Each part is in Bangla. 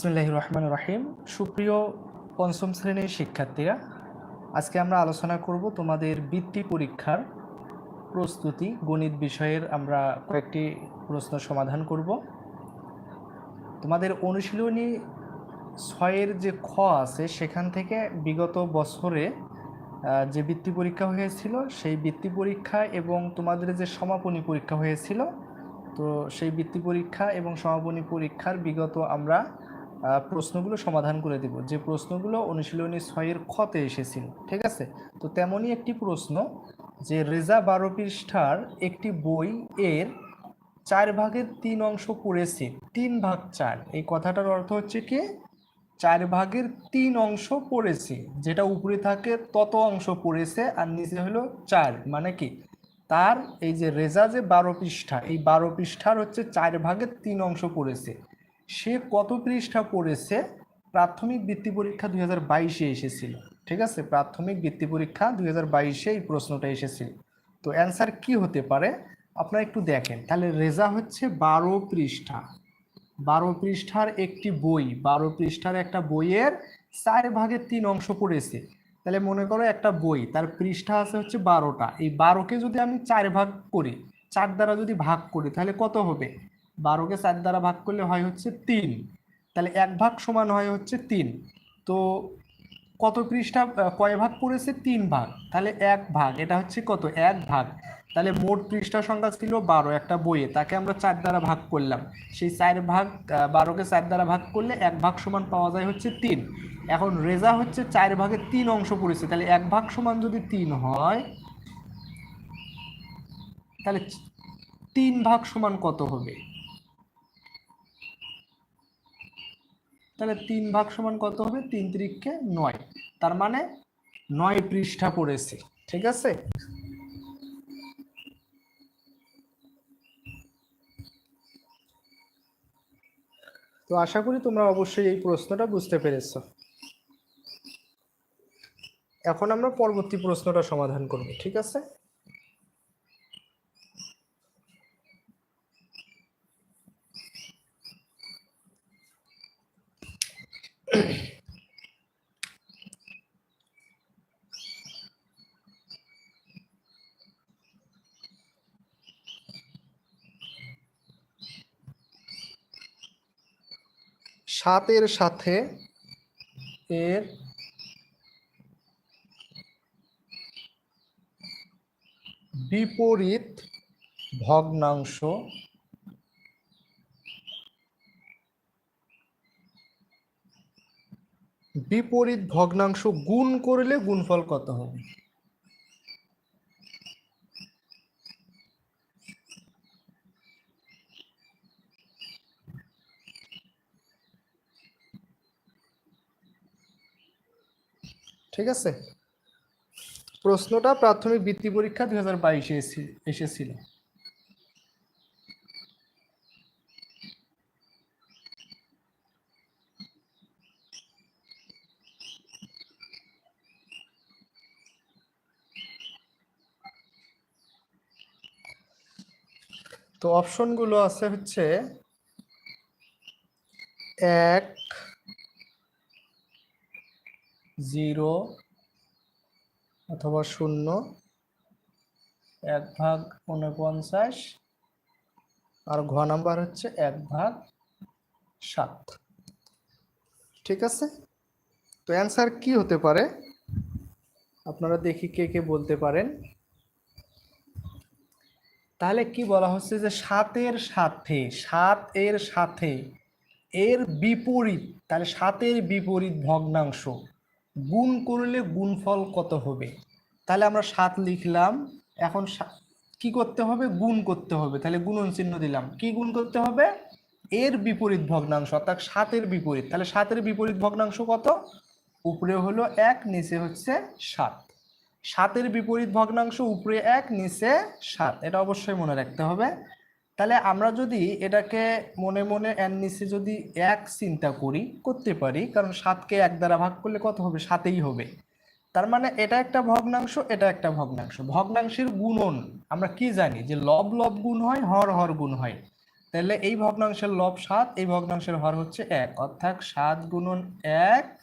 বিসমুল্লাহ রহমান রাহিম সুপ্রিয় পঞ্চম শ্রেণির শিক্ষার্থীরা, আজকে আমরা আলোচনা করব তোমাদের বৃত্তি পরীক্ষার প্রস্তুতি, গণিত বিষয়ের আমরা কয়েকটি প্রশ্ন সমাধান করব। তোমাদের অনুশীলনী ছয়ের যে খ আছে, সেখান থেকে বিগত বছরে যে বৃত্তি পরীক্ষা হয়েছিল, সেই বৃত্তি পরীক্ষা এবং তোমাদের যে সমাপনী পরীক্ষা হয়েছিল, তো সেই বৃত্তি পরীক্ষা এবং সমাপনী পরীক্ষার বিগত আমরা প্রশ্নগুলো সমাধান করে দেব। যে প্রশ্নগুলো অনুশীলনী ছয়ের ক্ষতে এসেছিল, ঠিক আছে? তো তেমনই একটি প্রশ্ন যে রেজা বারো পৃষ্ঠার একটি বই এর চার ভাগের তিন অংশ পড়েছে, তিন ভাগ চার। এই কথাটার অর্থ হচ্ছে কি? চার ভাগের তিন অংশ পড়েছে, যেটা উপরে থাকে তত অংশ পড়েছে আর নিচে হলো চার। মানে কি? তার এই যে রেজা যে বারো পৃষ্ঠা, এই বারো পৃষ্ঠার হচ্ছে চার ভাগের তিন অংশ পড়েছে। সে কত পৃষ্ঠা পড়েছে? প্রাথমিক বৃত্তি পরীক্ষা দুই হাজার বাইশে এসেছিল, ঠিক আছে? প্রাথমিক বৃত্তি পরীক্ষা দুই হাজার বাইশে এই প্রশ্নটা এসেছিল। তো অ্যান্সার কি হতে পারে? আপনারা একটু দেখেন। তাহলে রেজা হচ্ছে বারো পৃষ্ঠা। বারো পৃষ্ঠার একটি বই, বারো পৃষ্ঠার একটা বইয়ের চার ভাগের তিন অংশ পড়েছে। তাহলে মনে করো একটা বই, তার পৃষ্ঠা আছে হচ্ছে বারোটা। এই বারোকে যদি আমি চার ভাগ করি, চার দ্বারা যদি ভাগ করি, তাহলে কত হবে? বারোকে চার দ্বারা ভাগ করলে হয় হচ্ছে তিন। তাহলে এক ভাগ সমান হয় হচ্ছে তিন। তো কত পৃষ্ঠা কয় ভাগ পড়েছে? তিন ভাগ। তাহলে এক ভাগ, এটা হচ্ছে কত? এক ভাগ। তাহলে মোট পৃষ্ঠা সংখ্যা ছিল বারো একটা বইয়ে, তাকে আমরা চার দ্বারা ভাগ করলাম। সেই চার ভাগ বারোকে চার দ্বারা ভাগ করলে এক ভাগ সমান পাওয়া যায় হচ্ছে তিন। এখন রেজা হচ্ছে চার ভাগে তিন অংশ পড়েছে, তাহলে এক ভাগ সমান যদি তিন হয়, তাহলে তিন ভাগ সমান কত হবে? তাহলে তিন ভাগ সমান কত হবে? তিন তিরিখকে নয়। তার মানে নয় পৃষ্ঠা পড়েছে, ঠিক আছে? তো আশা করি তোমরা অবশ্যই এই প্রশ্নটা বুঝতে পেরেছ। এখন আমরা পরবর্তী প্রশ্নটা সমাধান করব, ঠিক আছে? সাতের সাথে এর বিপরীত ভগ্নাংশ বিপরীত ভগ্নাংশ গুণ করলে গুণফল কত হবে? ঠিক আছে? প্রশ্নটা প্রাথমিক বৃত্তি পরীক্ষা দুই হাজার বাইশে এসেছিল। তো অপশনগুলো আছে হচ্ছে এক, জিরো, অথবা শূন্য, এক ভাগ উনপঞ্চাশ আর ঘ নাম্বার হচ্ছে এক ভাগ সাত। ঠিক আছে? তো অ্যান্সার কি হতে পারে? আপনারা দেখি কে কে বলতে পারেন। তাহলে কি বলা হচ্ছে যে সাতের সাথে, সাত এর সাথে, এর বিপরীত, তাহলে সাতের বিপরীত ভগ্নাংশ গুণ করলে গুণফল কত হবে? তাহলে আমরা সাত লিখলাম, এখন কি করতে হবে? গুণ করতে হবে। তাহলে গুণন চিহ্ন দিলাম। কি গুণ করতে হবে? এর বিপরীত ভগ্নাংশ, অর্থাৎ সাতের বিপরীত। তাহলে সাতের বিপরীত ভগ্নাংশ কত? উপরে হলো এক, নিচে হচ্ছে সাত। সাতের বিপরীত ভগ্নাংশ উপরে এক, নিচে সাত। এটা অবশ্যই মনে রাখতে হবে। তাহলে আমরা যদি এটাকে মনে মনে এর নিচে যদি এক চিন্তা করি, করতে পারি, কারণ সাতকে এক দ্বারা ভাগ করলে কত হবে? সাতেই হবে। তার মানে এটা একটা ভগ্নাংশ, এটা একটা ভগ্নাংশ। ভগ্নাংশের গুণন, আমরা কি জানি? যে লব লব গুণ হয়, হর হর গুণ হয়। তাহলে এই ভগ্নাংশের লব সাত, এই ভগ্নাংশের হর হচ্ছে এক। অর্থাৎ সাত গুণন এক,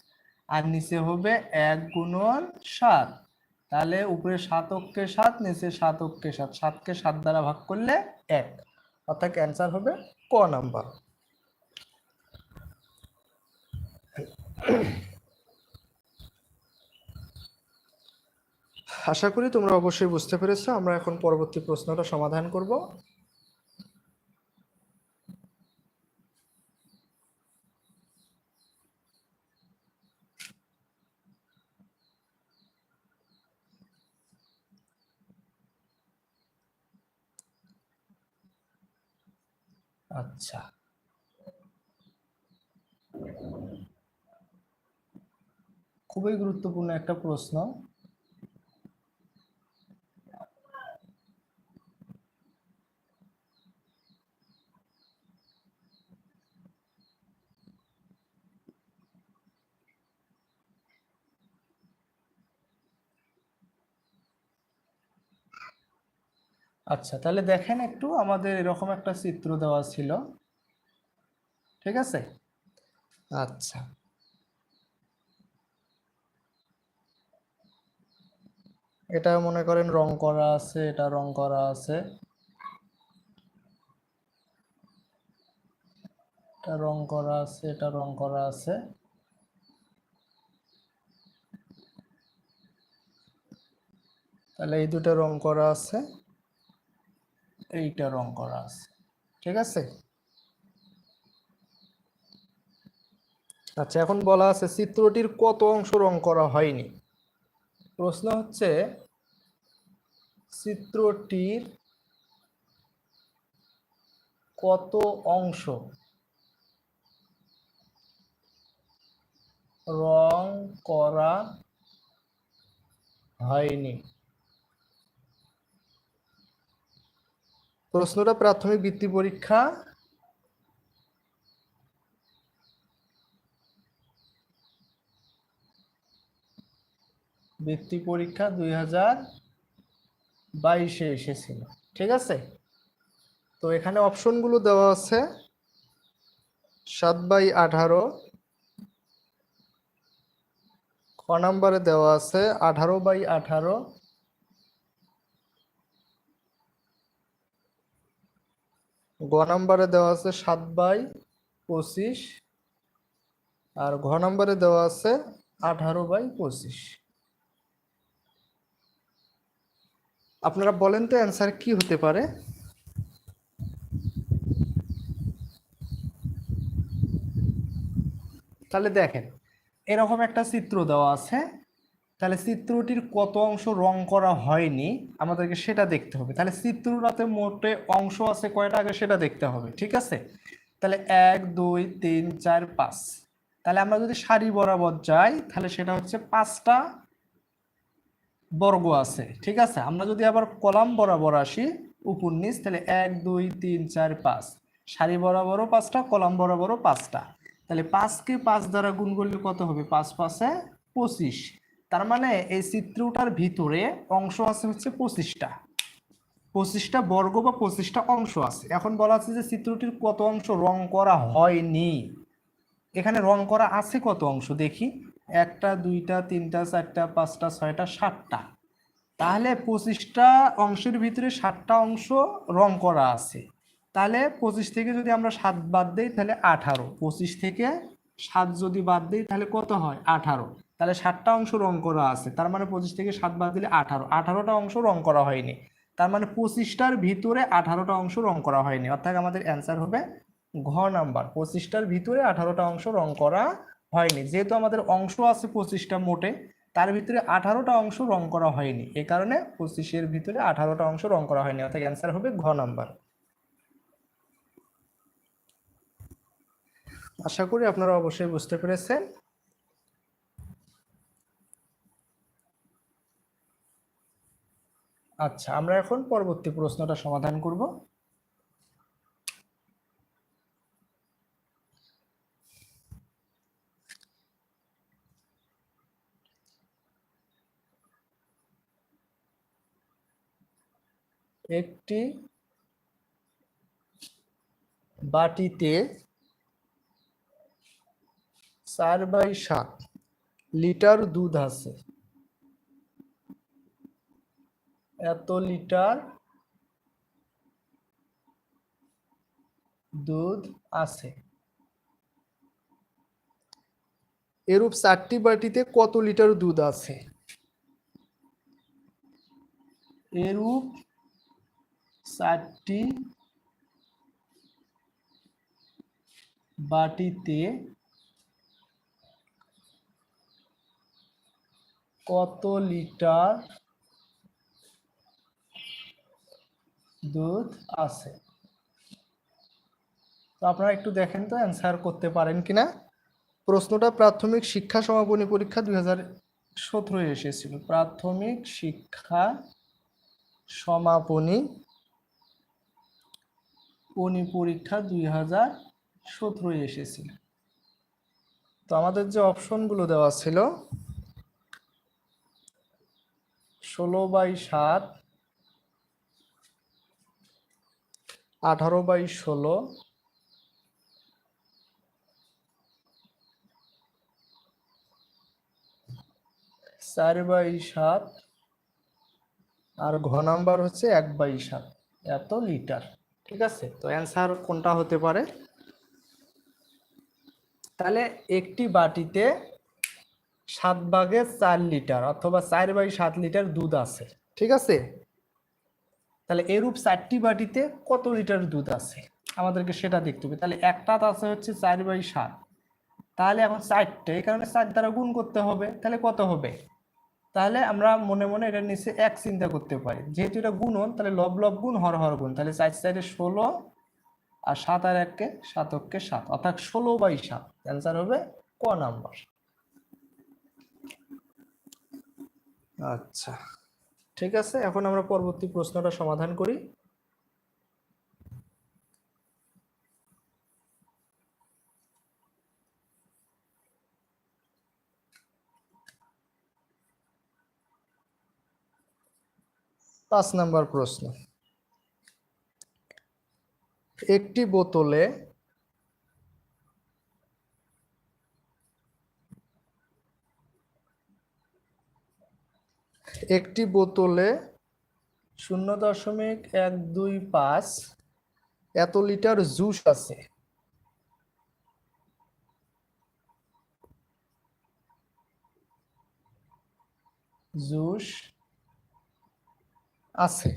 আর নিচে হবে এক গুণন সাত। তাহলে উপরে সাত অক্ষে সাত, নিচে সাত অক্ষে সাত। সাতকে সাত দ্বারা ভাগ করলে এক। অর্থাৎ অ্যান্সার হবে ক নাম্বার আশা করি তোমরা অবশ্যই বুঝতে পেরেছ। আমরা এখন পরবর্তী প্রশ্নটা সমাধান করব। আচ্ছা। খুবই গুরুত্বপূর্ণ একটা প্রশ্ন। আচ্ছা তাহলে দেখেন একটু আমাদের এরকম একটা চিত্র দেওয়া ছিল। ঠিক আছে? আচ্ছা। এটা মনে করেন রং করা আছে, এটা রং করা আছে। এটা রং করা আছে, এটা রং করা আছে। তাহলে এই দুটো রং করা আছে। এইটা রং করা আছে, ঠিক আছে? আচ্ছা এখন বলা আছে চিত্রটির কত অংশ রং করা হয়নি? প্রশ্ন হচ্ছে, চিত্রটির কত অংশ রং করা হয়নি? প্রশ্নটা প্রাথমিক বৃত্তি পরীক্ষা। বৃত্তি পরীক্ষা দুই হাজার বাইশে এসেছিল, ঠিক আছে? তো এখানে অপশনগুলো দেওয়া আছে, সাত বাই আঠারো। খ নাম্বারে দেওয়া আছে, আঠারো বাই আঠারো গ নাম্বারে দেওয়া আছে সাত বাই পঁচিশ আর ঘ নাম্বারে দেওয়া আছে আঠারো বাই পঁচিশ। আপনারা বলেন তো অ্যান্সার কি হতে পারে? তাহলে দেখেন, এরকম একটা চিত্র দেওয়া আছে। তাহলে চিত্রটির কত অংশ রং করা হয়নি, আমাদেরকে সেটা দেখতে হবে। তাহলে চিত্রটাতে মোটে অংশ আছে কয়টা? আগে সেটা দেখতে হবে, ঠিক আছে? তাহলে এক, দুই, তিন, চার, পাঁচ। তাহলে আমরা যদি সারি বরাবর যাই, তাহলে সেটা হচ্ছে পাঁচটা বর্গ আছে, ঠিক আছে? আমরা যদি আবার কলাম বরাবর আসি, উপর নিচ, তাহলে এক, দুই, তিন, চার, পাঁচ। সারি বরাবরও পাঁচটা, কলাম বরাবরও পাঁচটা। তাহলে পাঁচকে পাঁচ দ্বারা গুণ করলে কত হবে? পাঁচ পাঁচে পঁচিশ। তার মানে এই চিত্রটার ভিতরে অংশ আছে হচ্ছে পঁচিশটা। পঁচিশটা বর্গ বা পঁচিশটা অংশ আছে। এখন বলা আছে যে চিত্রটির কত অংশ রং করা হয়নি। এখানে রং করা আছে কত অংশ? দেখি। একটা, দুইটা, তিনটা, চারটা, পাঁচটা, ছয়টা, সাতটা। তাহলে পঁচিশটা অংশের ভিতরে সাতটা অংশ রং করা আছে। তাহলে পঁচিশ থেকে যদি আমরা সাত বাদ দিই, তাহলে আঠারো। পঁচিশ থেকে সাত যদি বাদ দিই, তাহলে কত হয়? আঠারো। তাহলে সাতটা অংশ রং করা আছে, তার মানে পঁচিশ থেকে সাত বাদ দিলে আঠারো। আঠারোটা অংশ রং করা হয়নি, তার মানে পঁচিশটার ভিতরে আঠারোটা অংশ রং করা হয়নি। অর্থাৎ আমাদের অ্যান্সার হবে ঘ নাম্বার, পঁচিশটার ভিতরে আঠারোটা অংশ রং করা হয়নি। যেহেতু আমাদের অংশ আছে পঁচিশটা মোটে, তার ভিতরে আঠারোটা অংশ রং করা হয়নি, এ কারণে পঁচিশের ভিতরে আঠারোটা অংশ রং করা হয়নি। অর্থাৎ অ্যান্সার হবে ঘ নাম্বার। আশা করি আপনারা অবশ্যই বুঝতে পেরেছেন। আচ্ছা আমরা এখন পরবর্তী প্রশ্নটা সমাধান করব। একটি বাটিতে চার বাই সাত লিটার দুধ আছে। এত লিটার দুধ আছে? এরূপ চারটি বাটিতে কত লিটার দুধ আছে? এরূপ চারটি বাটিতে কত লিটার দুধ আছে। তো আপনারা একটু দেখেন তো অ্যান্সার করতে পারেন কিনা? প্রশ্নটা, প্রাথমিক শিক্ষা সমাপনী পরীক্ষা দুই হাজার সতেরোয় এসেছিল। প্রাথমিক শিক্ষা সমাপনী পনি পরীক্ষা দুই হাজার সতেরোয় এসেছিল। তো আমাদের যে অপশনগুলো দেওয়া ছিল, ষোলো বাই সাত আঠারো বাই ষোলো। চার বাই সাত। আর ঘ নাম্বার হচ্ছে এক বাই সাত। এত লিটার। ঠিক আছে? তো অ্যান্সার কোনটা হতে পারে? তাহলে একটি বাটিতে সাত ভাগে চার লিটার অথবা চার বাই সাত লিটার দুধ আছে। ঠিক আছে? তাহলে এরূপ চারটি বাটিতে কত লিটার দুধ আছে? আমাদেরকে সেটা দেখতে হবে। তাহলে একটা আছে হচ্ছে চার বাই সাত। তাহলে এখন চারটে, এই কারণে চার দ্বারা গুণ করতে হবে। তাহলে কত হবে? তাহলে আমরা মনে মনে এটা নিচে এক চিন্তা করতে পারি। যেহেতু এটা গুণন, তাহলে লব লব গুণ, হর হর গুণ। তাহলে চার চারে ষোলো আর সাত আর এককে সাতককে সাত। অর্থাৎ ষোলো বাই সাত। অ্যান্সার হবে ক নাম্বার? আচ্ছা। ঠিক আছে এখন আমরা পরবর্তী প্রশ্নটা সমাধান করি। পাঁচ নাম্বার প্রশ্ন। একটি বোতলে একটি বোতলে শূন্য দশমিক এক দুই পাঁচ এত লিটার জুস আছে। জুস আছে।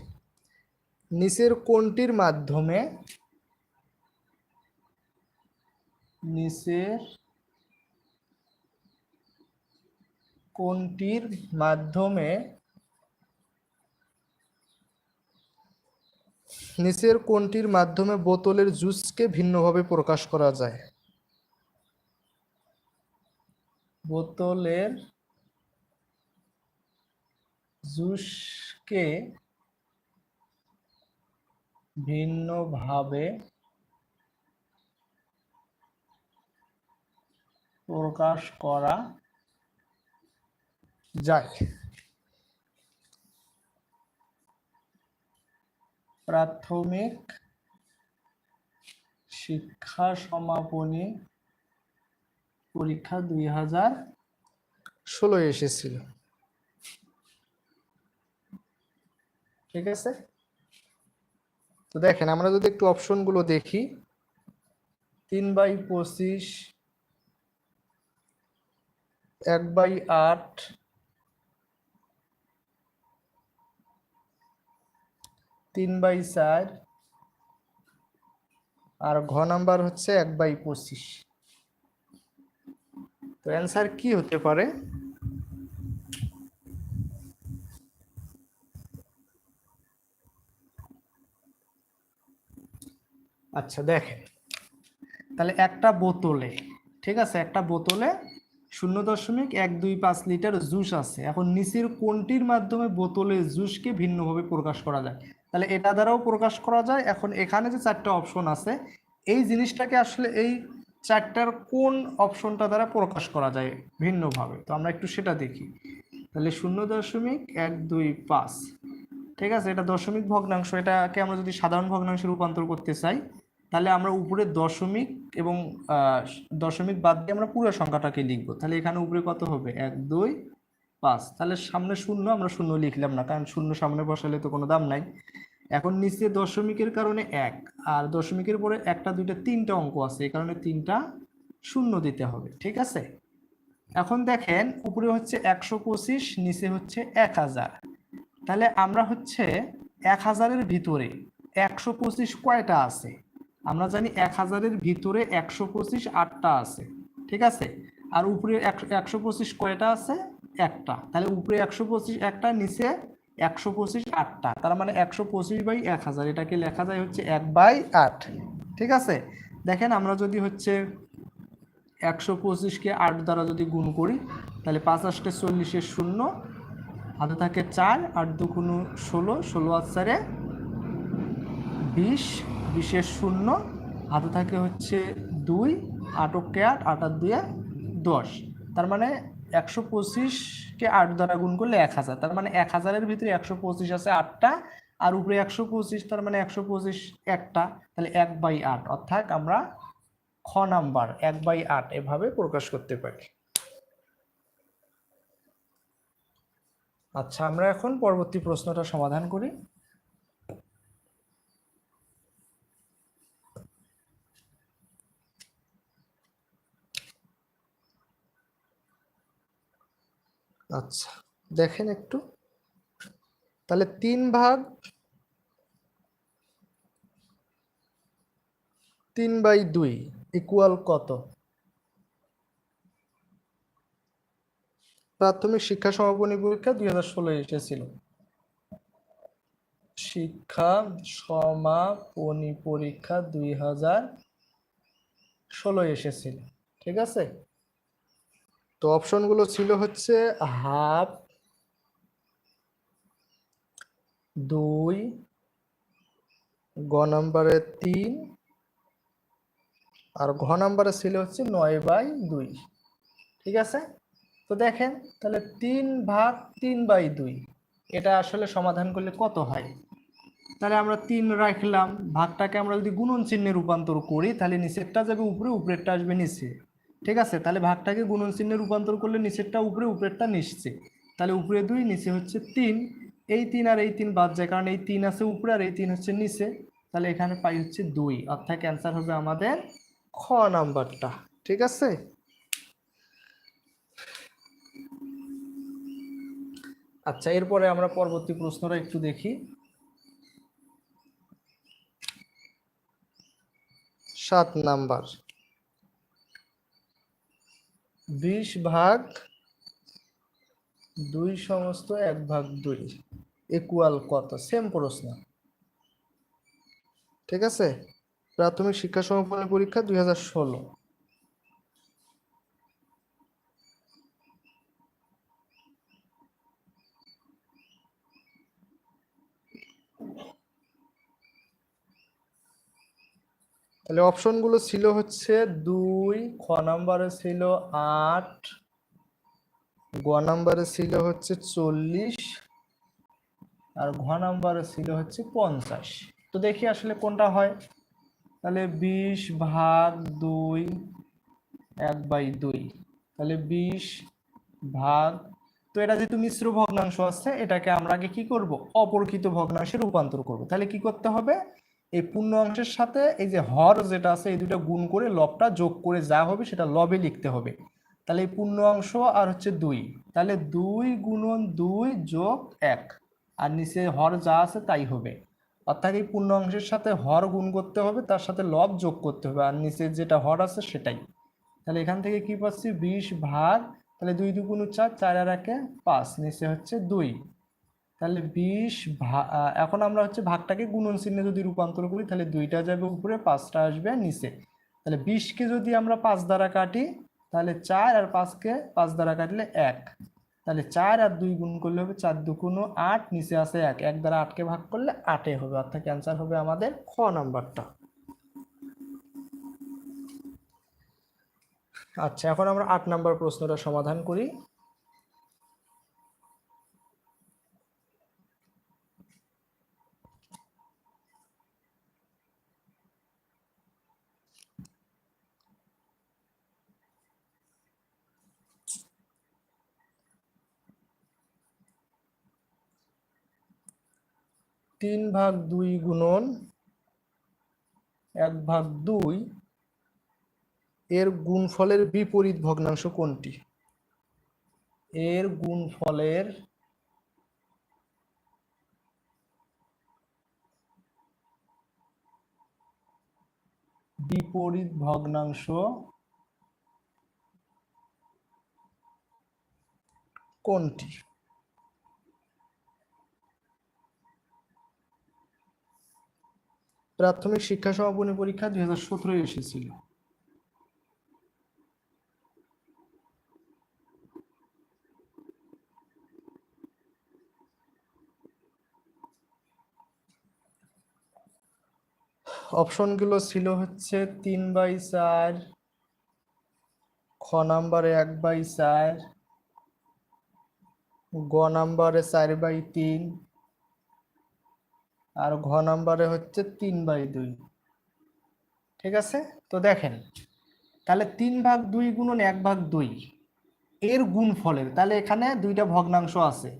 নিচের কোনটির মাধ্যমে নিচের কোনটির মাধ্যমে নিচের কোনটির মাধ্যমে বোতলের জুসকে ভিন্নভাবে প্রকাশ করা যায়? বোতলের জুসকে ভিন্নভাবে প্রকাশ করা যায়। প্রাথমিক শিক্ষা সমাপনী পরীক্ষা দুই হাজার ষোলো এসেছিল। ঠিক আছে? তো দেখেন, আমরা যদি একটু অপশনগুলো দেখি। তিন বাই পঁচিশ, এক বাই আট তিন বাই চার। আর ঘ নাম্বার হচ্ছে এক বাই পঁচিশ। তো অ্যান্সার কি হতে পারে? আচ্ছা দেখেন। তাহলে একটা বোতলে, ঠিক আছে? একটা বোতলে শূন্য দশমিক এক দুই পাঁচ লিটার জুস আছে। এখন নিচের কোনটির মাধ্যমে বোতলে জুসকে ভিন্নভাবে প্রকাশ করা যায়? তাহলে এটা দ্বারাও প্রকাশ করা যায়। এখন এখানে যে চারটা অপশন আছে, এই জিনিসটাকে আসলে এই চারটার কোন অপশনটা দ্বারা প্রকাশ করা যায় ভিন্নভাবে? তো আমরা একটু সেটা দেখি। তাহলে শূন্য দশমিক এক দুই পাঁচ, ঠিক আছে? এটা দশমিক ভগ্নাংশ, এটাকে আমরা যদি সাধারণ ভগ্নাংশে রূপান্তর করতে চাই, তাহলে আমরা উপরে দশমিক এবং দশমিক বাদ দিয়ে আমরা পুরো সংখ্যাটাকে লিখব। তাহলে এখানে উপরে কত হবে? এক, দুই পাঁচ। তাহলে সামনে শূন্য আমরা শূন্য লিখলাম না, কারণ শূন্য সামনে বসালে তো কোনো দাম নাই। এখন নিচে দশমিকের কারণে এক, আর দশমিকের পরে একটা, দুইটা, তিনটা অঙ্ক আছে, এই কারণে তিনটা শূন্য দিতে হবে, ঠিক আছে? এখন দেখেন, উপরে হচ্ছে একশো পঁচিশ, নিচে হচ্ছে এক হাজার। তাহলে আমরা হচ্ছে এক হাজারের ভিতরে একশো পঁচিশ কয়টা আছে? আমরা জানি এক হাজারের ভিতরে একশো পঁচিশ আটটা আছে, ঠিক আছে? আর উপরে একশো পঁচিশ কয়টা আছে? একটা। তাহলে উপরে একশো পঁচিশ একটা, নিচে একশো পঁচিশ আটটা। তার মানে একশো পঁচিশ বাই এক হাজার। এটাকে লেখা যায় হচ্ছে এক বাই আট। ঠিক আছে? দেখেন আমরা যদি হচ্ছে একশো পঁচিশকে আট দ্বারা যদি গুণ করি, তাহলে পাঁচ আটটা চল্লিশের শূন্য, হাতে থাকে চার, আট দুগুণ ষোলো ষোলো আর চারে বিশ, বিশের শূন্য, হাতে থাকে হচ্ছে দুই, আটককে আট আট আর দুয়ে দশ। তার মানে একশো পঁচিশকে আট দ্বারা গুণ করলে এক হাজার। তার মানে এক হাজারের ভিতরে একশো পঁচিশ আছে আটটা, আর উপরে একশো পঁচিশ, তার মানে একশো পঁচিশ একটা, তাহলে এক বাই আট। অর্থাৎ আমরা খ নাম্বার, এক বাই আট এভাবে প্রকাশ করতে পারি। আচ্ছা আমরা এখন পরবর্তী প্রশ্নটা সমাধান করি। আচ্ছা দেখেন একটু। তাহলে তিন ভাগ, তিন বাই দুই ইকুয়াল কত? প্রাথমিক শিক্ষা সমাপনী পরীক্ষা দুই হাজার ষোলো এসেছিল। শিক্ষা সমাপনী পরীক্ষা দুই হাজার ষোলো এসেছিল, ঠিক আছে? তো অপশনগুলো ছিল হচ্ছে হাফ দুই, গ নাম্বারে তিন, আর ঘ নাম্বারে ছিল হচ্ছে নয় বাই দুই। ঠিক আছে? তো দেখেন, তাহলে তিন ভাগ তিন বাই দুই, এটা আসলে সমাধান করলে কত হয়? তাহলে আমরা তিন রাখলাম, ভাগটাকে আমরা যদি গুণন চিহ্নে রূপান্তর করি, তাহলে নিচেরটা যাবে উপরে, উপরেরটা আসবে নিচে। ঠিক আছে, তাহলে ভাগটাকে গুণন চিহ্নে রূপান্তর করলে নিচেরটা উপরে, উপরেরটা নিচে। তাহলে উপরে দুই, নিচে হচ্ছে তিন। এই তিন আর এই তিন বাদ যায়, কারণ এই তিন আছে উপরে আর এই তিন হচ্ছে নিচে। তাহলে এখানে পাই হচ্ছে দুই। অর্থাৎ ক্যান্সার হবে আমাদের খ নাম্বারটা। ঠিক আছে? আচ্ছা এরপরে আমরা পরবর্তী প্রশ্নটা একটু দেখি। সাত নাম্বার। বিশ ভাগ দুই সমস্ত এক ভাগ দুই ইকুয়াল কত? সেম প্রশ্ন। ঠিক আছে? প্রাথমিক শিক্ষা সমাপনী পরীক্ষা দুই হাজার ষোলো। তাহলে অপশনগুলো ছিল হচ্ছে দুই, খ নাম্বারে ছিল আট, গ নাম্বারে ছিল হচ্ছে চল্লিশ, আর ঘ নাম্বারে ছিল হচ্ছে পঞ্চাশ। তো দেখি আসলে কোনটা হয়। তাহলে বিশ ভাগ দুই, এক বাই দুই। তাহলে বিশ ভাগ, তো এটা যেহেতু মিশ্র ভগ্নাংশ আছে, এটাকে আমরা আগে কি করব? অপরকৃত ভগ্নাংশে রূপান্তর করব। তাহলে কি করতে হবে? এই পূর্ণ অংশের সাথে এই যে হর যেটা আছে, এই দুটো গুণ করে লবটা যোগ করে যা হবে সেটা লবে লিখতে হবে। তাহলে এই পূর্ণ অংশ আর হচ্ছে দুই। তাহলে দুই গুণন দুই যোগ এক। আর নিচে হর যা আছে তাই হবে। অর্থাৎ এই পূর্ণ অংশের সাথে হর গুণ করতে হবে, তার সাথে লব যোগ করতে হবে। আর নিচে যেটা হর আছে সেটাই। তাহলে এখান থেকে কি পাচ্ছি? বিশ ভাগ, তাহলে দুই দুগুণ চার চার আর একে পাঁচ। নিচে হচ্ছে দুই। তাহলে বিশ এখন আমরা হচ্ছে ভাগটাকে গুণন চিহ্নে যদি রূপান্তর করি, তাহলে দুইটা যাবে উপরে, পাঁচটা আসবে নিচে। তাহলে বিশকে যদি আমরা পাঁচ দ্বারা কাটি, তাহলে চার আর পাঁচকে পাঁচ দ্বারা কাটলে এক। তাহলে চার আর দুই গুণ করলে হবে চার দুগুণ আট, নিচে আছে এক। এক দ্বারা আটকে ভাগ করলে আটে হবে, অর্থাৎ ক্যান্সার হবে আমাদের খ নাম্বারটা। আচ্ছা এখন আমরা আট নাম্বার প্রশ্নটা সমাধান করি। তিন ভাগ দুই গুণন এক ভাগ দুই, এর গুণফলের বিপরীত ভগ্নাংশ কোনটি? এর গুণফলের বিপরীত ভগ্নাংশ কোনটি? প্রাথমিক শিক্ষা সমাপনী পরীক্ষা দুই হাজার সতেরোয় এসেছিল। অপশনগুলো ছিল হচ্ছে তিন বাই চার, খ নাম্বারে এক বাই চার, গ নাম্বারে চার বাই তিন আর ঘ নাম্বারে হচ্ছে তিন বাই দুই। ঠিক আছে? তো দেখেন, তাহলে তিন ভাগ দুই গুণন এক ভাগ দুই, এর গুণফলের, তাহলে এখানে দুইটা ভগ্নাংশ আছে।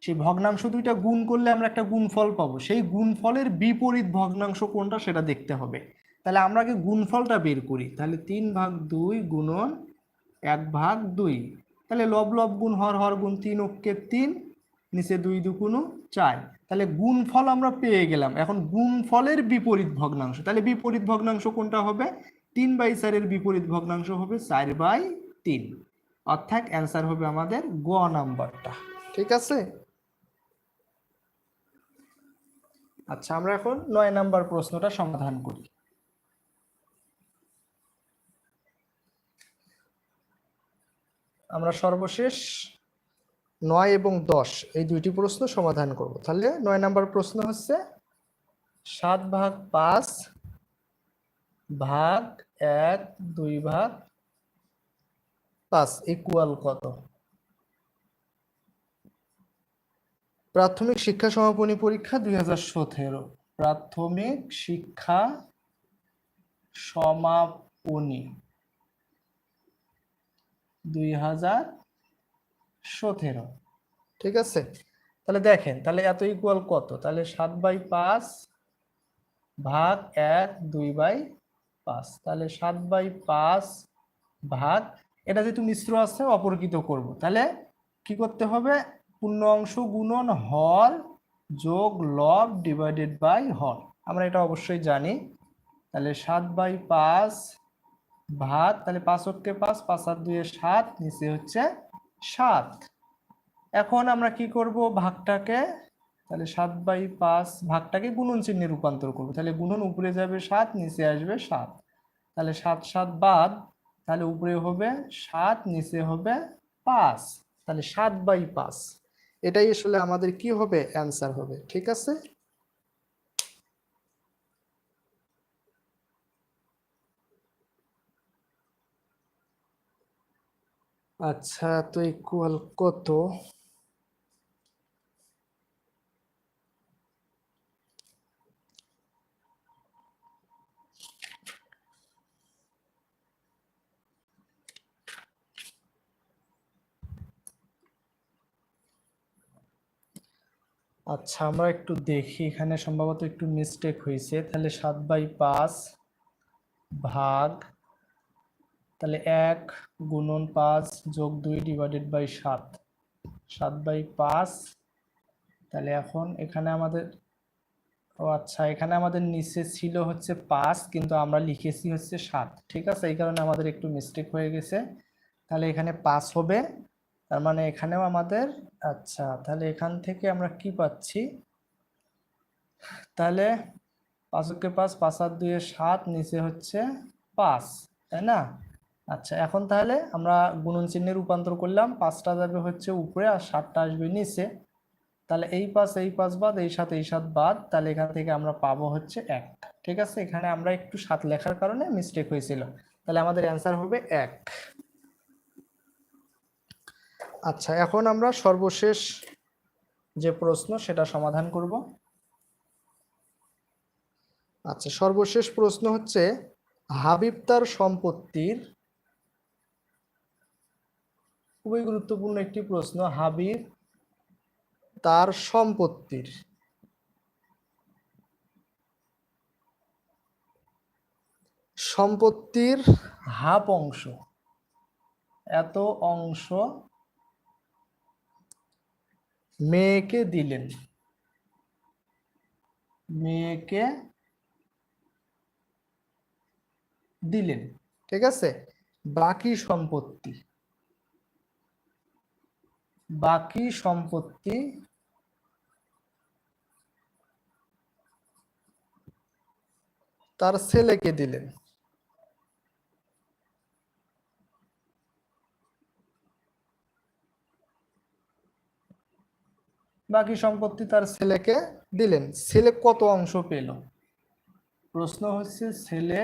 সেই ভগ্নাংশ দুইটা গুণ করলে আমরা একটা গুণফল পাবো। সেই গুণফলের বিপরীত ভগ্নাংশ কোনটা সেটা দেখতে হবে। তাহলে আমরা আগে গুণফলটা বের করি। তাহলে তিন ভাগ দুই গুণন এক ভাগ দুই। তাহলে লব লব গুণ হর হর গুণ তিন অক্ষে তিন নিচে দুই দুকুনো চার। তাহলে গুণফল আমরা পেয়ে গেলাম। এখন গুণফলের বিপরীত ভগ্নাংশ। তাহলে বিপরীত ভগ্নাংশ কোনটা হবে? তিন বাই চারের বিপরীত ভগ্নাংশ হবে চার বাই তিন। অর্থাৎ অ্যান্সার হবে আমাদের গ নাম্বারটা। ঠিক আছে? আচ্ছা আমরা এখন নয় নাম্বার প্রশ্নটা সমাধান করি। আমরা সর্বশেষ নয় এবং দশ, এই দুইটি প্রশ্ন সমাধান করব। তাহলে নয় নাম্বার প্রশ্ন হচ্ছে সাত ভাগ পাঁচ ভাগ এক দুই ভাগ পাঁচ ইকুয়াল কত? প্রাথমিক শিক্ষা সমাপনী পরীক্ষা দুই হাজার সতেরো। প্রাথমিক শিক্ষা সমাপনী। দুই হাজার সতেরো ঠিক আছে? তাহলে দেখেন তাহলে এত ইকুয়াল কত? তাহলে সাত বাই পাঁচ ভাগ এক দুই বাই পাঁচ। তাহলে সাত বাই পাঁচ ভাগ এটা যেহেতু মিশ্র আছে অপরকিত করব। তাহলে কি করতে হবে? পূর্ণ অংশ গুণন হর যোগ লব ডিভাইডেড বাই হর আমরা এটা অবশ্যই জানি। তাহলে সাত বাই পাঁচ ভাগ তাহলে পাঁচ হচ্ছে পাঁচ পাঁচ আর দুয়ে সাত নিচে হচ্ছে সাত। এখন আমরা কি করব? ভাগটাকে তাহলে সাত বাই পাঁচ, ভাগটাকে গুণন চিহ্নে রূপান্তর করব। তাহলে গুণন উপরে যাবে সাত, নিচে আসবে সাত। তাহলে সাত সাত বাদ, তাহলে উপরে হবে সাত, নিচে হবে পাঁচ। তাহলে সাত বাই পাঁচ। এটাই আসলে আমাদের কি হবে? অ্যান্সার হবে। ঠিক আছে? আচ্ছা তো ইকুয়াল কত? আচ্ছা আমরা একটু দেখি। এখানে সম্ভবত একটু মিস্টেক হয়েছে তাহলে সাত বাই পাঁচ ভাগ তাহলে এক গুণন পাঁচ যোগ দুই ডিভাইডেড বাই সাত। সাত বাই পাঁচ, তাহলে এখন এখানে আমাদের, ও আচ্ছা এখানে আমাদের নিচে ছিল হচ্ছে পাঁচ, কিন্তু আমরা লিখেছি হচ্ছে সাত। ঠিক আছে? এই কারণে আমাদের একটু মিস্টেক হয়ে গেছে। তাহলে এখানে পাঁচ হবে। তার মানে এখানেও আমাদের আচ্ছা তাহলে এখান থেকে আমরা কি পাচ্ছি? তাহলে পাঁচকে পাঁচ পাঁচ আর দুয়ে সাত, নিচে হচ্ছে পাঁচ, তাই না? আচ্ছা এখন তাহলে আমরা গুণন চিহ্নে রূপান্তর করলাম। পাঁচটা যাবে হচ্ছে উপরে আর সাতটা আসবে নিচে। তাহলে এই পাঁচ এই পাঁচ বাদ, এই সাত এই সাত বাদ। তাহলে এখান থেকে আমরা পাবো হচ্ছে এক। ঠিক আছে? এখানে আমরা একটু সাত লেখার কারণে মিস্টেক হয়েছিল। তাহলে আমাদের অ্যান্সার হবে এক। আচ্ছা এখন আমরা সর্বশেষ যে প্রশ্ন, সেটা সমাধান করব। আচ্ছা সর্বশেষ প্রশ্ন হচ্ছে, হাবিব তার সম্পত্তির খুবই গুরুত্বপূর্ণ একটি প্রশ্ন, হাবিব তার সম্পত্তির সম্পত্তির হাফ অংশ, এত অংশ মেয়েকে দিলেন। মেয়েকে দিলেন, ঠিক আছে? বাকি সম্পত্তি। বাকি সম্পত্তি তার ছেলেকে দিলেন। বাকি সম্পত্তি তার ছেলেকে দিলেন। ছেলে কত অংশ পেল? প্রশ্ন হচ্ছে, ছেলে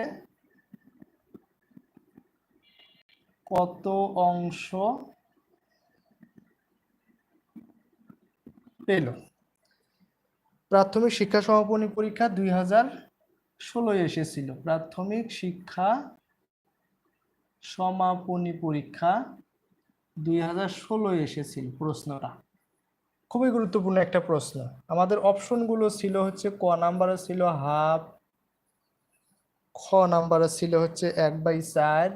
কত অংশ পেল। প্রাথমিক শিক্ষা সমাপনী পরীক্ষা দুই হাজার ষোলোয় এসেছিল। প্রাথমিক শিক্ষা সমাপনী পরীক্ষা দুই হাজার ষোলোয় এসেছিল প্রশ্নটা। খুবই গুরুত্বপূর্ণ একটা প্রশ্ন। আমাদের অপশনগুলো ছিল হচ্ছে ক নাম্বারে ছিল হাফ, খ নাম্বারে ছিল হচ্ছে এক বাই চার,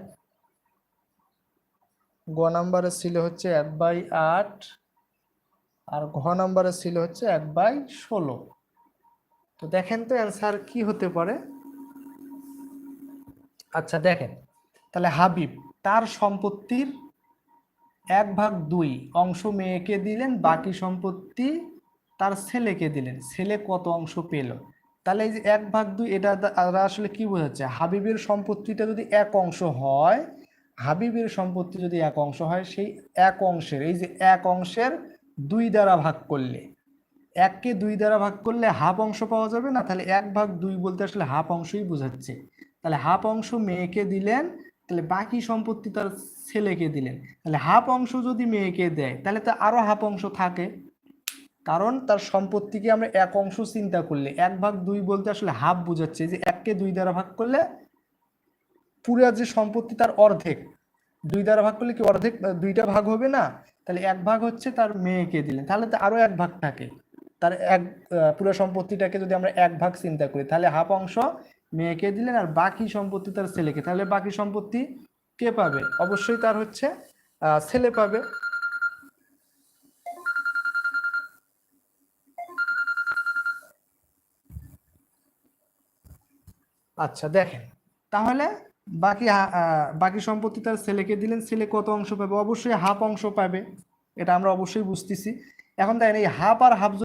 গ নাম্বারে ছিল হচ্ছে এক বাই আট আর ঘ নাম্বারে ছিল হচ্ছে এক বাই ষোলো। তো দেখেন তো অ্যান্সার কি হতে পারে? আচ্ছা দেখেন। তাহলে হাবিব, তার সম্পত্তির এক ভাগ দুই অংশ মেয়েকে দিলেন, বাকি সম্পত্তি তার ছেলেকে দিলেন। ছেলে কত অংশ পেল? তাহলে এই যে এক ভাগ দুই, এটা আসলে কি বোঝাচ্ছে? হাবিবের সম্পত্তিটা যদি এক অংশ হয়, হাবিবের সম্পত্তি যদি এক অংশ হয়, সেই এক অংশের, এই যে এক অংশের দুই দ্বারা ভাগ করলে এককে দুই দ্বারা ভাগ করলে হাফ অংশ পাওয়া যাবে না? তাহলে এক ভাগ দুই বলতে আসলে হাফ অংশই বোঝাচ্ছে। তাহলে হাফ অংশ মেয়েকে দিলেন, তাহলে বাকি সম্পত্তি তার ছেলেকে দিলেন। তাহলে হাফ অংশ যদি মেয়েকে দেয়, তাহলে তো আরও হাফ অংশ থাকে। কারণ তার সম্পত্তিকে আমরা এক অংশ চিন্তা করলে, এক ভাগ দুই বলতে আসলে হাফ বোঝাচ্ছে। যে এককে দুই দ্বারা ভাগ করলে পুরা যে সম্পত্তি তার অর্ধেক, দুই দ্বারা ভাগ করলে কি অর্ধেক? দুইটা ভাগ হবে না? তাহলে এক ভাগ হচ্ছে তার মেয়েকে দিলেন। তাহলে তো আরও এক ভাগ থাকে। তার এক পুরো সম্পত্তিটাকে যদি আমরা এক ভাগ চিন্তা করি, তাহলে হাফ অংশ মেয়েকে দিলেন আর বাকি সম্পত্তি তার ছেলেকে। তাহলে বাকি সম্পত্তি কে পাবে? অবশ্যই তার হচ্ছে ছেলে পাবে। আচ্ছা দেখেন। তাহলে বাকি বাকি সম্পত্তি তার ছেলেকে দিলেন, ছেলে কত অংশ পাবে? অবশ্যই হাফ অংশ পাবে। এটা আমরা অবশ্যই বুঝতেছি। এখন দেখেন এই হাফ আর হাফ